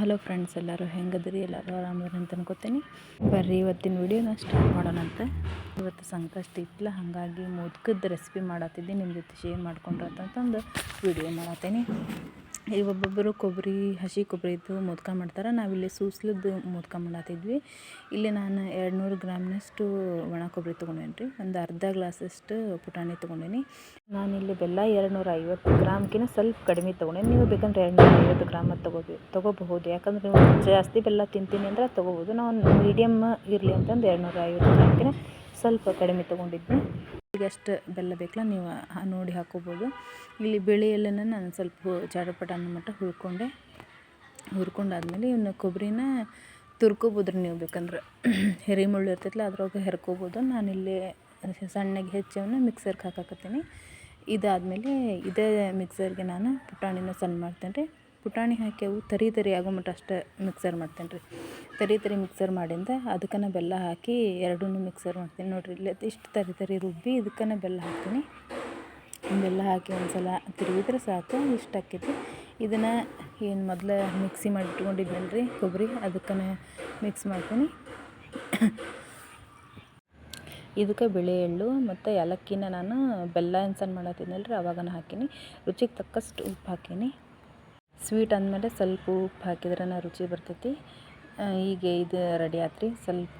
Hello friends, ಎಲ್ಲರೂ ಹೆಂಗದ್ರಿ ಎಲ್ಲರೂ ಆರಾಮದ್ರಿ ಅಂತ ಅನ್ಕೋತೀನಿ. ಬರ್ರಿ, ಇವತ್ತಿನ ವಿಡಿಯೋನ ಸ್ಟಾರ್ಟ್ ಮಾಡೋಣಂತೆ ಇವತ್ತು ಸಂಕಷ್ಟ ಇತ್ತಲ್ಲ, ಹಾಗಾಗಿ ಮುದ್ಕದ ರೆಸಿಪಿ ಮಾಡತ್ತಿದ್ದೆ. ನಿಮ್ಮ ಜೊತೆ ಶೇರ್ ಮಾಡ್ಕೊಂಡ್ರಂತಂದು ವಿಡಿಯೋ ಮಾಡತ್ತೀನಿ. ಈಗ ಒಬ್ಬೊಬ್ಬರು ಕೊಬ್ಬರಿ, ಹಸಿ ಕೊಬ್ಬರಿದು ಮೋದಕ ಮಾಡ್ತಾರೆ. ನಾವಿಲ್ಲಿ ಸೂಸ್ಲದ್ದು ಮೋದಕ ಮಾಡತ್ತಿದ್ವಿ ಇಲ್ಲಿ ನಾನು ಎರಡು ನೂರು ಗ್ರಾಮ್ನಷ್ಟು ಒಣ ಕೊಬ್ಬರಿ ತೊಗೊಂಡೇನಿ ರೀ ಒಂದು ಅರ್ಧ ಗ್ಲಾಸಷ್ಟು ಪುಟಾಣಿ ತೊಗೊಂಡೇನಿ. ನಾನಿಲ್ಲಿ ಬೆಲ್ಲ ಎರಡು ನೂರ ಐವತ್ತು ಗ್ರಾಮ್ಗಿಂತ ಸ್ವಲ್ಪ ಕಡಿಮೆ ತೊಗೊಂಡೇನಿ. ನೀವು ಬೇಕಂದ್ರೆ ಎರಡು ನೂರ ಐವತ್ತು ಗ್ರಾಮ್ ತೊಗೋಬಿ, ತೊಗೋಬಹುದು. ಯಾಕಂದ್ರೆ ನೀವು ಜಾಸ್ತಿ ಬೆಲ್ಲ ತಿಂತೀನಿ ಅಂದ್ರೆ ತೊಗೋಬೋದು ನಾವು ಮೀಡಿಯಮ್ ಇರಲಿ ಅಂತಂದು ಎರಡು ನೂರ ಐವತ್ತು ಗ್ರಾಮ್ಗಿಂತ ಸ್ವಲ್ಪ ಕಡಿಮೆ ತೊಗೊಂಡಿದ್ವಿ. ಈಗ ಎಷ್ಟು ಬೆಲ್ಲ ಬೇಕಲ್ಲ, ನೀವು ನೋಡಿ ಹಾಕೋಬೋದು. ಇಲ್ಲಿ ಬಿಳಿ ಎಲ್ಲನ ನಾನು ಸ್ವಲ್ಪ ಜಾಡಪಟ ಅನ್ನೋ ಮಟ್ಟ ಹುರ್ಕೊಂಡೆ. ಹುರ್ಕೊಂಡಾದ್ಮೇಲೆ ಇವನ್ನ ಕೊಬ್ಬರಿನ ತುರ್ಕೋಬೋದ್ರಿ ನೀವು ಬೇಕಂದ್ರೆ. ಹೆರಿ ಮುಳ್ಳು ಇರ್ತೈತಲ್ಲ ಅದ್ರೊಳಗೆ ಹೆರ್ಕೋಬೋದು. ಇಲ್ಲಿ ಸಣ್ಣಗೆ ಹೆಚ್ಚವನ್ನ ಮಿಕ್ಸರ್ಗೆ ಹಾಕಾಕತ್ತೀನಿ. ಇದಾದಮೇಲೆ ಇದೇ ಮಿಕ್ಸರ್ಗೆ ನಾನು ಪುಟಾಣಿನ ಸಣ್ಣ ಮಾಡ್ತೇನೆ ರೀ ಪುಟಾಣಿ ಹಾಕಿ ತರಿ ತರಿ ಆಗೋ ಮಟ್ಟ ಅಷ್ಟೇ ಮಿಕ್ಸರ್ ಮಾಡ್ತೇನೆ ರೀ ತರಿ ತರಿ ಮಿಕ್ಸರ್ ಮಾಡಿಂದ ಅದಕ್ಕನ ಬೆಲ್ಲ ಹಾಕಿ ಎರಡೂ ಮಿಕ್ಸರ್ ಮಾಡ್ತೀನಿ. ನೋಡಿರಿ, ಇಲ್ಲ ಇಷ್ಟು ತರಿ ತರಿ ರುಬ್ಬಿ ಇದಕ್ಕನ ಬೆಲ್ಲ ಹಾಕ್ತೀನಿ. ಬೆಲ್ಲ ಹಾಕಿ ಒಂದು ಸಲ ತಿರುಗಿದ್ರೆ ಸಾಕು, ಇಷ್ಟು ಆಕೈತಿ. ಇದನ್ನು ಏನು ಮೊದಲು ಮಿಕ್ಸಿ ಮಾಡಿ ಇಟ್ಕೊಂಡಿದ್ನಲ್ಲ ರೀ ಕೊಬ್ಬರಿ, ಅದಕ್ಕನ ಮಿಕ್ಸ್ ಮಾಡ್ತೀನಿ. ಇದಕ್ಕೆ ಬಿಳಿ ಎಳ್ಳು ಮತ್ತು ಏಲಕ್ಕಿನ ನಾನು ಬೆಲ್ಲ ಎನ್ಸನ್ ಮಾಡತ್ತಿದ್ನಲ್ಲ ರೀ ಅವಾಗನ ಹಾಕೀನಿ. ರುಚಿಗೆ ತಕ್ಕಷ್ಟು ಉಪ್ಪು ಹಾಕೀನಿ. ಸ್ವೀಟ್ ಅಂದಮೇಲೆ ಸ್ವಲ್ಪ ಉಪ್ಪು ಹಾಕಿದ್ರೆ ರುಚಿ ಬರ್ತೈತಿ. ಈಗ ಇದು ರೆಡಿ ಆತ್ರಿ. ಸ್ವಲ್ಪ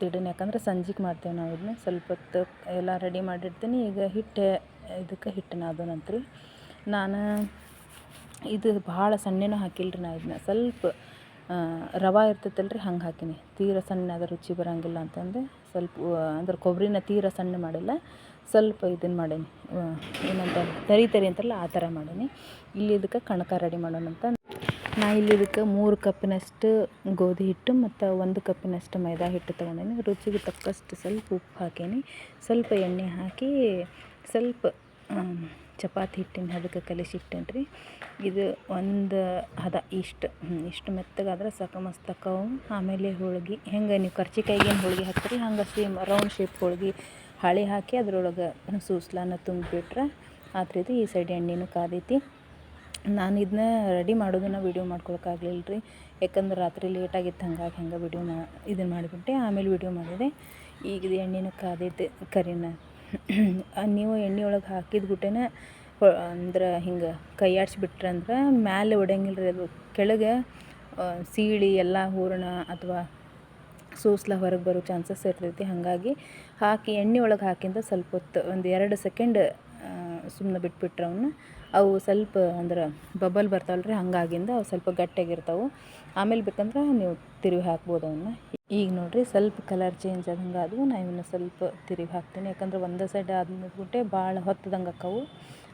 ತಿಡನ್ ಯಾಕಂದ್ರೆ ಸಂಜೆಗೆ ಮಾಡ್ತೇವೆ ನಾವು ಇದನ್ನ ಸ್ವಲ್ಪ ಹೊತ್ತು ಎಲ್ಲ ರೆಡಿ ಮಾಡಿರ್ತೀನಿ ಈಗ ಹಿಟ್ಟು, ಇದಕ್ಕೆ ಹಿಟ್ಟನ್ನ ನಂತರ. ನಾನು ಇದು ಭಾಳ ಸಣ್ಣನೂ ಹಾಕಿಲ್ಲ ರೀ ನಾ ಇದನ್ನ ಸ್ವಲ್ಪ ರವೆ ಇರ್ತೈತಲ್ಲ ರೀ ಹಂಗೆ ಹಾಕೀನಿ. ತೀರ ಸಣ್ಣ ಅದ ರುಚಿ ಬರೋಂಗಿಲ್ಲ ಅಂತಂದು. ಸ್ವಲ್ಪ ಅಂದ್ರೆ ಕೊಬ್ಬರಿನ ತೀರ ಸಣ್ಣ ಮಾಡಿಲ್ಲ. ಸ್ವಲ್ಪ ಇದನ್ನು ಮಾಡೀನಿ. ಏನಂತ ತರಿ ತರಿ ಅಂತಾರಲ್ಲ, ಆ ಥರ ಮಾಡೀನಿ. ಇಲ್ಲಿ ಇದಕ್ಕೆ ಕಣಕ ರೆಡಿ ಮಾಡೋಣಂತ ನಾ ಇಲ್ಲಿ ಇದಕ್ಕೆ ಮೂರು ಕಪ್ಪಿನಷ್ಟು ಗೋಧಿ ಹಿಟ್ಟು ಮತ್ತು ಒಂದು ಕಪ್ಪಿನಷ್ಟು ಮೈದಾ ಹಿಟ್ಟು ತೊಗೊಂಡೇನಿ. ರುಚಿಗೆ ತಕ್ಕಷ್ಟು ಸ್ವಲ್ಪ ಉಪ್ಪು ಹಾಕೀನಿ. ಸ್ವಲ್ಪ ಎಣ್ಣೆ ಹಾಕಿ ಸ್ವಲ್ಪ ಚಪಾತಿ ಹಿಟ್ಟಿನ ಹದಕ್ಕೆ ಕಲಿಸಿಟ್ಟೇನಿ ರೀ ಇದು ಒಂದು ಹದ ಇಷ್ಟು ಇಷ್ಟು ಮೆತ್ತಗಾದ್ರೆ ಸಾಕು ಮಸ್ತ್ ಆಮೇಲೆ ಹೋಳ್ಗೆ. ಹೆಂಗೆ ನೀವು ಕರ್ಚಿಕಾಯಿಗೆ ಏನು ಹೋಳ್ಗೆ ಹಾಕ್ತೀರಿ, ಹಂಗೆ ಸೇಮ್ ರೌಂಡ್ ಶೇಪ್ ಹೋಳ್ಗೆ. ಹಾಳೆ ಹಾಕಿ ಅದರೊಳಗೆ ಸೂಸ್ಲಾನ ತುಂಬಿಬಿಟ್ರೆ ರೀತಿ ಈ ಸೈಡ್ ಎಣ್ಣೆನೂ ಕಾದೈತಿ. ನಾನು ಇದನ್ನ ರೆಡಿ ಮಾಡೋದನ್ನು ವೀಡಿಯೋ ಮಾಡ್ಕೊಳಕ್ಕಾಗಲಿಲ್ಲ ರೀ ಯಾಕಂದ್ರೆ ರಾತ್ರಿ ಲೇಟಾಗಿತ್ತು ಹಂಗಾಗಿ ಹೆಂಗೆ ವೀಡಿಯೋ ಮಾ ಇದನ್ನು ಮಾಡಿಬಿಟ್ಟೆ. ಆಮೇಲೆ ವೀಡಿಯೋ ಮಾಡಿದೆ. ಈಗ ಇದು ಎಣ್ಣೆನೂ ಕಾದೈತೆ ಕರಿನ. ನೀವು ಎಣ್ಣೆ ಒಳಗೆ ಹಾಕಿದ ಗುಟ್ಟೆನ ಅಂದ್ರೆ ಹಿಂಗೆ ಕೈ ಆಡ್ಸ್ಬಿಟ್ರೆ ಅಂದ್ರೆ ಮ್ಯಾಲೆ ಒಡೆಯಂಗಿಲ್ಲ ರೀ ಅದು. ಕೆಳಗೆ ಸೀಳಿ ಎಲ್ಲ ಹೂರಣ ಅಥವಾ ಸೂಸ್ಲ ಹೊರಗೆ ಬರೋ ಚಾನ್ಸಸ್ ಇರ್ತೈತಿ. ಹಾಗಾಗಿ ಹಾಕಿ, ಎಣ್ಣೆ ಒಳಗೆ ಹಾಕಿಂದ ಸ್ವಲ್ಪ ಹೊತ್ತು, ಒಂದು ಎರಡು ಸೆಕೆಂಡ್ ಸುಮ್ಮನೆ ಬಿಟ್ಬಿಟ್ರೆ ಅವನ್ನ ಅವು ಸ್ವಲ್ಪ ಅಂದ್ರೆ ಬಬಲ್ ಬರ್ತಾವಲ್ಲ ರೀ ಹಂಗಾಗಿಂದ ಅವು ಸ್ವಲ್ಪ ಗಟ್ಟಿಯಾಗಿರ್ತಾವೆ. ಆಮೇಲೆ ಬೇಕಂದ್ರೆ ನೀವು ತಿರುವಿ ಹಾಕ್ಬೋದು ಅವನ್ನ ಈಗ ನೋಡಿರಿ, ಸ್ವಲ್ಪ ಕಲರ್ ಚೇಂಜ್ ಆದಂಗೆ ಆದವು. ನಾ ಇವನ್ನ ಸ್ವಲ್ಪ ತಿರುವಿ ಹಾಕ್ತೀನಿ. ಯಾಕಂದ್ರೆ ಒಂದೇ ಸೈಡ್ ಆದ್ಬಿಟ್ಟೆ ಭಾಳ ಹೊತ್ತದಂಗೆ ಅಕ್ಕವು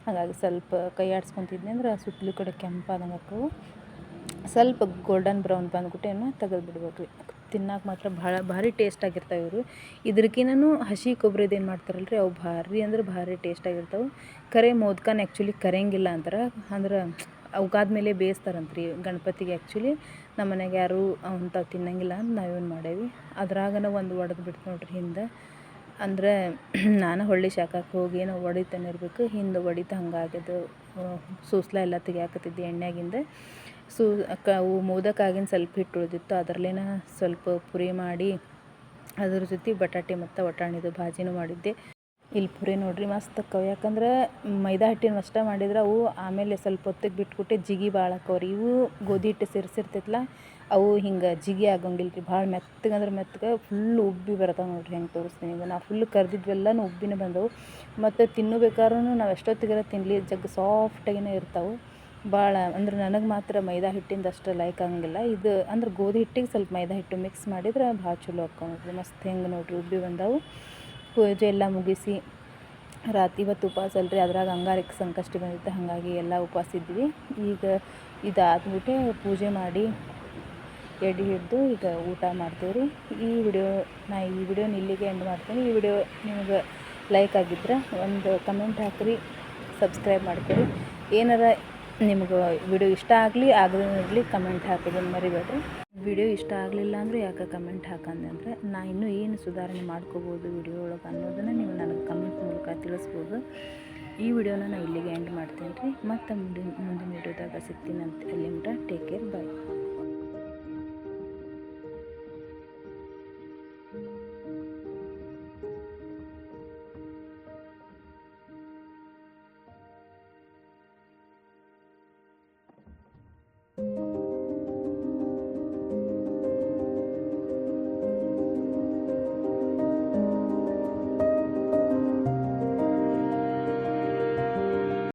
ಹಾಗಾಗಿ ಸ್ವಲ್ಪ ಕೈ ಆಡಿಸ್ಕೊತಿದ್ನಿ ಅಂದ್ರೆ ಸುತ್ತಲೂ ಕಡೆ ಕೆಂಪಾದಂಗೆ ಅಕ್ಕವು ಸ್ವಲ್ಪ ಗೋಲ್ಡನ್ ಬ್ರೌನ್ ಬಂದ್ಬಿಟ್ಟೇನು ತೆಗೆದು ಬಿಡ್ಬೇಕು ರೀ ತಿನ್ನಕ್ಕೆ ಮಾತ್ರ ಭಾಳ ಭಾರಿ ಟೇಸ್ಟ್ ಆಗಿರ್ತಾವೆ ಇವರು. ಇದ್ರಕಿನೂ ಹಸಿ ಕೊಬ್ಬರಿದು ಏನು ಮಾಡ್ತಾರಲ್ಲ ರೀ ಅವು ಭಾರಿ ಅಂದ್ರೆ ಭಾರಿ ಟೇಸ್ಟ್ ಆಗಿರ್ತಾವೆ. ಕರೆ ಮೋದ್ಕನ ಆ್ಯಕ್ಚುಲಿ ಕರೆಯಂಗಿಲ್ಲ ಅಂತಾರೆ, ಅಂದ್ರೆ ಅವಗಾದ್ಮೇಲೆ ಬೇಯಿಸ್ತಾರಂತ್ರಿ ಗಣಪತಿಗೆ ಆ್ಯಕ್ಚುಲಿ ನಮ್ಮ ಮನೆಗೆ ಯಾರೂ ಅಂಥವು ತಿನ್ನಂಗಿಲ್ಲ ಅಂತ ನಾವೇನು ಮಾಡೇವಿ. ಅದ್ರಾಗನ ಒಂದು ಒಡೆದು ಬಿಡ್ತು ನೋಡ್ರಿ ಹಿಂದೆ. ಅಂದರೆ ನಾನು ಹೊಳ್ಳಿ ಶಾಖಕ್ಕೆ ಹೋಗಿ ಏನೋ ಹೊಡಿತಾನೆ ಇರಬೇಕು ಹಿಂದೆ ಹೊಡಿತ ಹಂಗಾಗ್ಯದು, ಸೂಸ್ಲ ಎಲ್ಲ ತೆಗಿಯಾಕತ್ತಿದ್ದೆ ಎಣ್ಣೆಗಿಂದ ಸೂ, ಕ, ಅವು ಮೋದಕ್ಕಾಗಿನ ಸ್ವಲ್ಪ ಹಿಟ್ಟು ಉಳಿದಿತ್ತು ಅದರಲ್ಲೇನ ಸ್ವಲ್ಪ ಪುರಿ ಮಾಡಿ, ಅದ್ರ ಜೊತೆ ಬಟಾಟೆ ಮತ್ತು ವಟಾಣಿದು ಭಾಜಿನೂ ಮಾಡಿದ್ದೆ. ಇಲ್ಲಿ ಪುರಿ ನೋಡ್ರಿ ಮಸ್ತ್ ಅಕ್ಕವ. ಯಾಕಂದ್ರೆ ಮೈದಾ ಹಿಟ್ಟಿನ ಅಷ್ಟೇ ಮಾಡಿದ್ರೆ ಅವು ಆಮೇಲೆ ಸ್ವಲ್ಪ ಹೊತ್ತಿಗೆ ಬಿಟ್ಬಿಟ್ಟು ಜಿಗಿ ಭಾಳ ಅಕ್ಕವ್ರಿ ಇವು ಗೋಧಿ ಹಿಟ್ಟು ಸೇರಿಸಿರ್ತೈತಲ್ಲ ಅವು ಹಿಂಗೆ ಜಿಗಿ ಆಗೋಂಗಿಲ್ಲ ರೀ ಭಾಳ ಮೆತ್ತಗೆ ಅಂದ್ರೆ ಮೆತ್ತಗೆ ಫುಲ್ ಉಬ್ಬಿ ಬರ್ತಾವೆ ನೋಡ್ರಿ ಹೆಂಗೆ ತೋರಿಸ್ತೀನಿ ಈಗ. ನಾವು ಫುಲ್ ಕರೆದಿದ್ವೆಲ್ಲನೂ ಉಬ್ಬಿನೇ ಬಂದವು. ಮತ್ತು ತಿನ್ನಬೇಕಾದ್ರೂ ನಾವು ಎಷ್ಟೊತ್ತಿಗಾರ ತಿನ್ನಲಿ ಜಗ್ ಸಾಫ್ಟಾಗಿನೇ ಇರ್ತಾವೆ. ಭಾಳ ಅಂದ್ರೆ ನನಗೆ ಮಾತ್ರ ಮೈದಾ ಹಿಟ್ಟಿಂದ ಅಷ್ಟು ಲೈಕ್ ಆಗಂಗಿಲ್ಲ. ಇದು ಅಂದ್ರೆ ಗೋಧಿ ಹಿಟ್ಟಿಗೆ ಸ್ವಲ್ಪ ಮೈದಾ ಹಿಟ್ಟು ಮಿಕ್ಸ್ ಮಾಡಿದ್ರೆ ಭಾಳ ಚಲೋ ಹಾಕೊಂಡ್ರಿ ಮಸ್ತ್ ಹೆಂಗೆ ನೋಡ್ರಿ ಉಬ್ಬಿ ಬಂದವು. ಪೂಜೆ ಎಲ್ಲ ಮುಗಿಸಿ ರಾತ್ರಿ ಇವತ್ತು ಉಪವಾಸ ಅಲ್ರಿ, ಅದ್ರಾಗ ಅಂಗಾರಕ್ಕೆ ಸಂಕಷ್ಟ ಬಂದಿತ್ತು, ಹಾಗಾಗಿ ಎಲ್ಲ ಉಪವಾಸ ಇದ್ವಿ. ಈಗ ಇದಾದ್ಬಿಟ್ಟು ಪೂಜೆ ಮಾಡಿ ಎಡೆ ಹಿಡಿದು ಈಗ ಊಟ ಮಾಡ್ತೀವಿ ರೀ ಈ ವಿಡಿಯೋ ನಾ ಈ ವಿಡಿಯೋನ ಇಲ್ಲಿಗೆ ಎಂಡ್ ಮಾಡ್ತೀನಿ. ಈ ವಿಡಿಯೋ ನಿಮಗೆ ಲೈಕ್ ಆಗಿದ್ರೆ ಒಂದು ಕಮೆಂಟ್ ಹಾಕಿರಿ ಸಬ್ಸ್ಕ್ರೈಬ್ ಮಾಡ್ಕೊರಿ ಏನಾರ ನಿಮ್ಗೆ ವಿಡಿಯೋ ಇಷ್ಟ ಆಗಲಿ ಆಗಲಿ ಕಮೆಂಟ್ ಹಾಕೋದನ್ನು ಮರಿಬೇಡ್ರಿ. ವಿಡಿಯೋ ಇಷ್ಟ ಆಗಲಿಲ್ಲ ಅಂದರೆ ಯಾಕೆ ಕಮೆಂಟ್ ಹಾಕಂದೆ ಅಂದರೆ, ನಾ ಇನ್ನೂ ಏನು ಸುಧಾರಣೆ ಮಾಡ್ಕೋಬೋದು ವಿಡಿಯೋ ಒಳಗೆ ಅನ್ನೋದನ್ನು ನೀವು ನನಗೆ ಕಮೆಂಟ್ ಮೂಲಕ ತಿಳಿಸ್ಬೋದು. ಈ ವಿಡಿಯೋನ ನಾನು ಇಲ್ಲಿಗೆ ಎಂಡ್ ಮಾಡ್ತೇನೆ ರೀ ಮತ್ತು ಮುಂದಿನ ಮುಂದಿನ ವಿಡಿಯೋದಾಗ ಸಿಗ್ತೀನಿ ಅಂತ ಮಟ ಟೇಕ್ ಕೇರ್ ಬಾಯ್